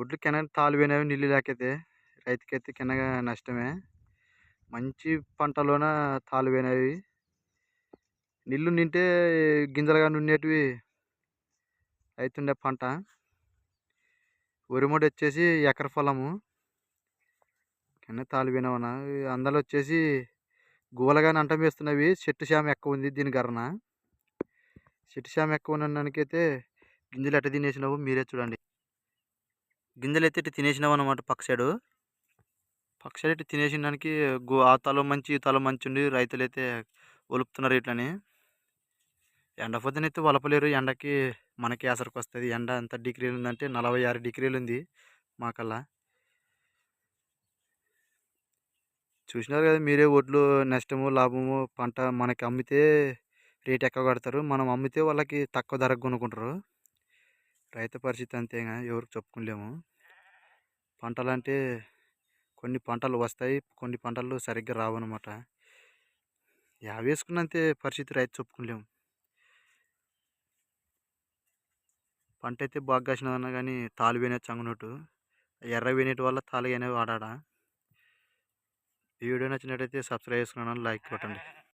ఒడ్లు కింద తాలు పోయినవి నీళ్ళు లేకైతే రైతుకైతే కింద నష్టమే. మంచి పంటలోన తాలు పోయినవి నీళ్ళు నింటే గింజలుగా ఉండేటివి రైతుండే పంట. ఒరిమూడి వచ్చేసి ఎకర పొలము. కింద తాలు పోయినవన అందులో వచ్చేసి గూలగాని అంట వేస్తున్నవి. చెట్టు శామ ఎక్కువ ఉంది దీని గరన చెట్టు శామ ఎక్కువ ఉన్నదానికైతే గింజలు ఎట్ట తినేసినావు మీరే చూడండి. గింజలు అయితే ఇటు తినేసినావు అనమాట పక్క సైడు. పక్క సైడ్ ఇటు తినేసిన దానికి గో ఆ తల మంచి ఈ తల మంచి ఉండి రైతులు అయితే ఒలుపుతున్నారు ఇట్లని. ఎండ పొద్దునైతే వలపలేరు ఎండకి మనకి అసరికి వస్తుంది ఎండ ఎంత డిగ్రీలు ఉందంటే నలభై ఆరు డిగ్రీలు ఉంది మాకల్లా. చూసినారు కదా మీరే ఒడ్లు నష్టము లాభము పంట మనకి అమ్మితే రేట్ ఎక్కువ కడతారు. మనం అమ్మితే వాళ్ళకి తక్కువ ధరకు కొనుక్కుంటారు. రైతు పరిస్థితి అంతేగా ఎవరికి చెప్పుకోలేము పంటలు అంటే కొన్ని పంటలు వస్తాయి కొన్ని పంటలు సరిగ్గా రావు అనమాట యా వేసుకున్నంతే పరిస్థితి రైతు చెప్పుకోలేము పంట అయితే బాగా కాసినదన్నా కానీ తాలు పోయినట్టు చంగునట్టు ఎర్ర వినేటి వల్ల తాలు అనేవి వాడా ఈ వీడియో నచ్చినట్టయితే సబ్స్క్రైబ్ చేసుకున్నాను లైక్ కొట్టండి.